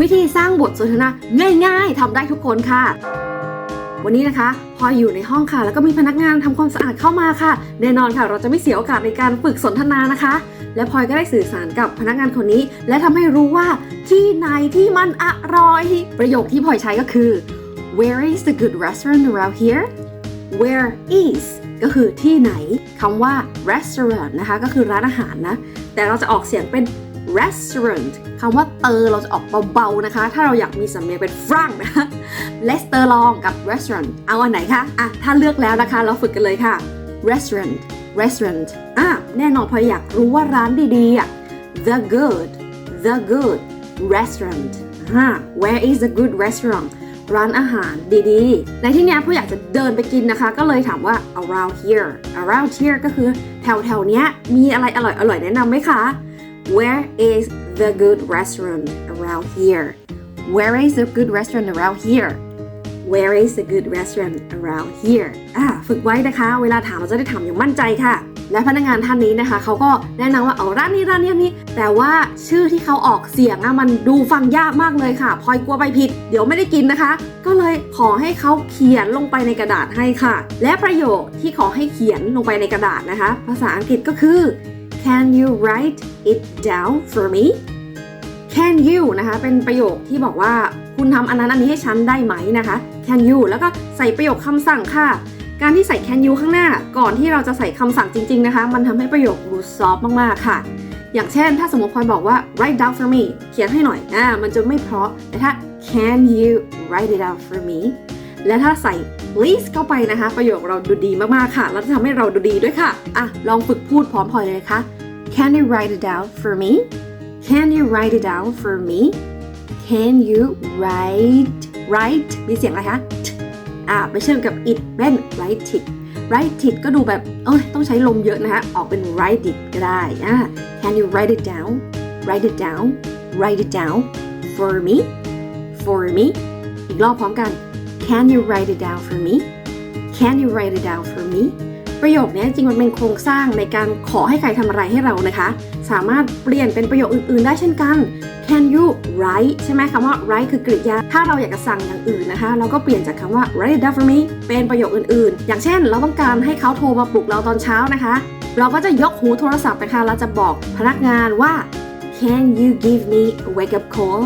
วิธีสร้างบทสนทนาง่าย ๆทำได้ทุกคนค่ะ วันนี้นะคะพลอยอยู่ในห้องค่ะ แล้วก็มีพนักงานทำความสะอาดเข้ามาค่ะ แน่นอนค่ะ เราจะไม่เสียโอกาสในการฝึกสนทนานะคะ และพลอยก็ได้สื่อสารกับพนักงานคนนี้ และทำให้รู้ว่าที่ไหนที่มันอร่อย ประโยคที่พลอยใช้ก็คือ Where is the good restaurant around here Where is ก็คือที่ไหนคำว่า restaurant นะคะ ก็คือร้านอาหารนะ แต่เราจะออกเสียงเป็น restaurant คำว่าเตอเราจะออกเบาๆนะคะ ถ้าเราอยากมีสำเนียงเป็นฝรั่งนะคะ Leicester ลองกับ restaurant เอาอันไหนคะอะถ้าเลือกแล้วนะคะ เราฝึกกันเลยค่ะ restaurant restaurant อะแน่นอนพออยากรู้ว่าร้านดีๆอะ the good the good restaurant อ่า where is the good restaurant ร้านอาหารดีๆ ในที่เนี้ยผู้อยากจะเดินไปกินนะคะ ก็เลยถามว่า around here around here ก็คือแถวๆเนี้ยมีอะไรอร่อยๆแนะนำไหมคะ Where is the good restaurant around here Where is the good restaurant around here Where is the good restaurant around here อ่าฝึกไว้นะคะ เวลาถามเราจะได้ถามอย่างมั่นใจค่ะ และพนักงานท่านนี้นะคะ เขาก็แนะนำว่าเอาร้านนี้ร้านนี้ร้านนี้ แต่ว่าชื่อที่เขาออกเสียงอะมันดูฟังยากมากเลยค่ะพลอยกลัวไปผิด เดี๋ยวไม่ได้กินนะคะ ก็เลยขอให้เขาเขียนลงไปในกระดาษให้ค่ะ และประโยคที่ขอให้เขียนลงไปในกระดาษนะคะ ภาษาอังกฤษก็คือ Can you write it down for me Can you นะคะ เป็นประโยคที่บอกว่าคุณทำอันนั้นอันนี้ให้ฉันได้ไหมนะคะ Can you แล้วก็ใส่ประโยคคำสั่งค่ะ การที่ใส่ can you ข้างหน้า ก่อนที่เราจะใส่คำสั่งจริง ๆ นะคะ มันทำให้ประโยคดูซอฟต์มากๆค่ะ อย่างเช่น ถ้าสมมติพลอยบอกว่า write down for me เขียนให้หน่อยอ่ามันจะไม่เพราะแต่ถ้า can you write it down for me และถ้าใส่ please เข้าไปนะคะ ประโยคเราดูดีมากๆค่ะ แล้วจะทำให้เราดูดีด้วยค่ะ อะ ลองฝึกพูดพร้อมพอยเลยค่ะ Can you write it down for me Can you write it down for me Can you write write มีเสียงอะไรคะอ่าไปเชื่อมกับ it เป็น write it write it ก็ดูแบบ เอ้ย ต้องใช้ลมเยอะนะคะ ออกเป็น write it ก็ได้อ่า Can you write it down write it down write it down for me for me อีกรอบพร้อมกัน Can you write it down for me Can you write it down for me ประโยคนี้จริงมันเป็นโครงสร้างในการขอให้ใครทำอะไรให้เรานะคะ สามารถเปลี่ยนเป็นประโยคอื่น ๆ ได้เช่นกัน Can you write ใช่ไหมคำว่า write คือกริยา ถ้าเราอยากจะสั่งอย่างอื่นนะคะ เราก็เปลี่ยนจากคำว่า write it down for me เป็นประโยคอื่น ๆ อย่างเช่น เราต้องการให้เขาโทรมาปลุกเราตอนเช้านะคะ เราก็จะยกหูโทรศัพท์นะคะเราจะบอกพนักงานว่า Can you give me a wake up call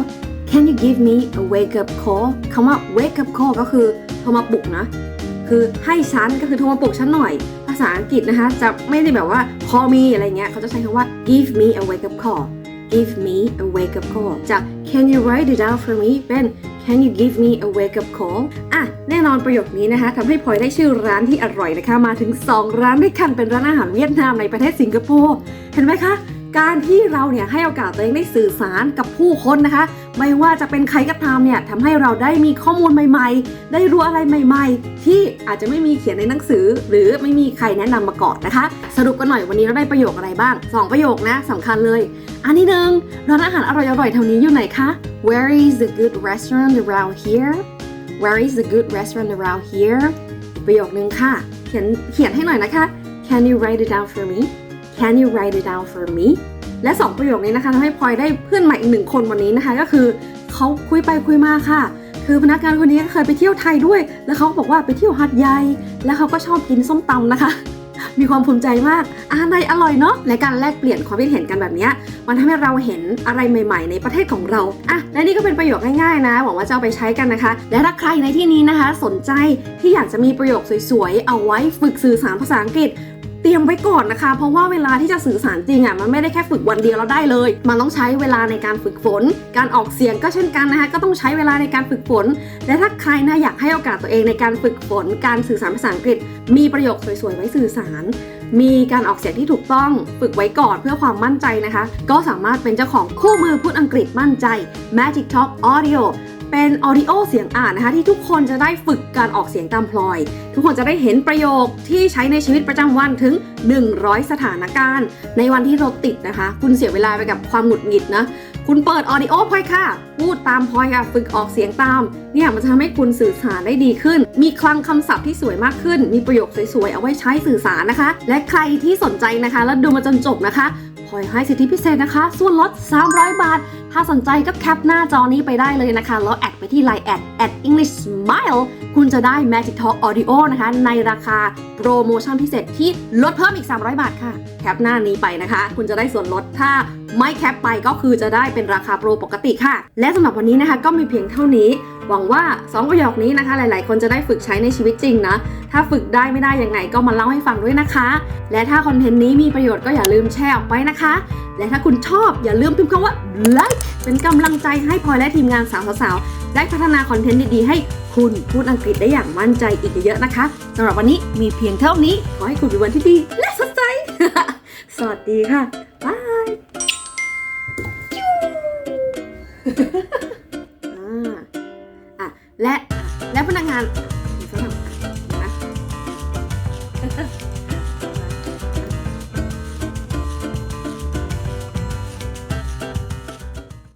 Can you give me a wake up call คำว่า wake up call ก็คือโทรมาปลุกนะ คือให้ฉันก็คือโทรมาปลุกฉันหน่อย ภาษาอังกฤษนะคะ จะไม่ได้แบบว่า call me อะไรเงี้ย เขาจะใช้คำว่า give me a wake up call give me a wake up call จาก can you write it down for me เป็น can you give me a wake up call อะ แน่นอนประโยคนี้นะคะทำให้พลอยได้ชื่อร้านที่อร่อยนะคะ มาถึง 2 ร้านด้วยกันเป็นร้านอาหารเวียดนามในประเทศสิงคโปร์ เห็นไหมคะ การที่เราเนี่ยให้โอกาสตัวเองได้สื่อสารกับผู้คนนะคะ ไม่ว่าจะเป็นใครก็ตามเนี่ยทำให้เราได้มีข้อมูลใหม่ ๆ ได้รู้อะไรใหม่ ๆ ที่อาจจะไม่มีเขียนในหนังสือ หรือไม่มีใครแนะนำมาก่อนนะคะ สรุปกันหน่อยวันนี้เราได้ประโยคอะไรบ้าง 2 ประโยคนะสำคัญเลย อันที่หนึ่งร้านอาหารอร่อยๆแถวนี้อยู่ไหนคะ Where is the good restaurant around here Where is the good restaurant around here ประโยคนึงค่ะ เขียนเขียนให้หน่อยนะคะ Can you write it down for me Can you write it down for me และ 2 ประโยคนี้นะคะทำให้พลอยได้เพื่อนใหม่อีกหนึ่งคนวันนี้นะคะ ก็คือเขาคุยไปคุยมาค่ะ คือพนักงานคนนี้ก็เคยไปเที่ยวไทยด้วย แล้วเขาบอกว่าไปเที่ยวหัดใหญ่แล้วเขาก็ชอบกินส้มตำนะคะ มีความภูมิใจมากอาหารไทยอร่อยเนาะและการแลกเปลี่ยนความคิดเห็นกันแบบนี้มันทำให้เราเห็นอะไรใหม่ ๆ ในประเทศของเราอะและนี่ก็เป็นประโยคง่ายๆนะหวังว่าจะเอาไปใช้กันนะคะ และถ้าใครในที่นี้นะคะ สนใจที่อยากจะมีประโยคสวยๆเอาไว้ฝึกสื่อสารภาษาอังกฤษ เตรียมไว้ก่อนนะคะ เพราะว่าเวลาที่จะสื่อสารจริงอะมันไม่ได้แค่ฝึกวันเดียวแล้วได้เลย มันต้องใช้เวลาในการฝึกฝน การออกเสียงก็เช่นกันนะคะก็ต้องใช้เวลาในการฝึกฝน และถ้าใครนะอยากให้โอกาสตัวเองในการฝึกฝน การสื่อสารภาษาอังกฤษ มีประโยคสวยๆไว้สื่อสาร มีการออกเสียงที่ถูกต้อง ฝึกไว้ก่อนเพื่อความมั่นใจนะคะ ก็สามารถเป็นเจ้าของคู่มือพูดอังกฤษมั่นใจ Magic Talk Audio เป็นออดิโอเสียงอ่านนะคะที่ทุกคนจะได้ฝึกการออกเสียงตามพลอย ทุกคนจะได้เห็นประโยคที่ใช้ในชีวิตประจำวันถึง 100 สถานการณ์ ในวันที่รถติดนะคะ คุณเสียเวลาไปกับความหงุดหงิดนะคุณเปิดออดิโอพลอยค่ะ พูดตามพลอยค่ะ ฝึกออกเสียงตาม เนี่ยมันจะทำให้คุณสื่อสารได้ดีขึ้น มีคลังคำศัพท์ที่สวยมากขึ้น มีประโยคสวยๆ เอาไว้ใช้สื่อสารนะคะ และใครที่สนใจนะคะ แล้วดูมาจนจบนะคะ อยให้สิทธิพิเศษนะคะ ส่วนลด 300 บาท ถ้าสนใจก็แคปหน้าจอนี้ไปได้เลยนะคะ แล้วแอดไปที่ Line แอด at English Smile คุณจะได้ Magic Talk Audio นะคะ ในราคาโปรโมชั่นพิเศษที่ลดเพิ่มอีก 300 บาทค่ะ แคปหน้านี้ไปนะคะ คุณจะได้ส่วนลดถ้าไม่แคปไปก็คือจะได้เป็นราคาโปรปกติค่ะ และสำหรับวันนี้นะคะก็มีเพียงเท่านี้ หวังว่า 2 ประโยคนี้นะคะ หลาย ๆ คนจะได้ฝึกใช้ในชีวิตจริงนะ ถ้าฝึกได้ไม่ได้ยังไงก็มาเล่าให้ฟังด้วยนะคะ และถ้าคอนเทนต์นี้มีประโยชน์ก็อย่าลืมแชร์ออกไปนะคะ และถ้าคุณชอบอย่าลืมพิมพ์คำว่า like เป็นกำลังใจให้พลอยและทีมงานสาวๆได้พัฒนาคอนเทนต์ดี ๆ ให้คุณพูดอังกฤษได้อย่างมั่นใจอีกเยอะๆนะคะสำหรับวันนี้มีเพียงเท่านี้ ขอให้คุณมีวันที่ดีและสดใส สวัสดีค่ะบาย และและพนักงานนะ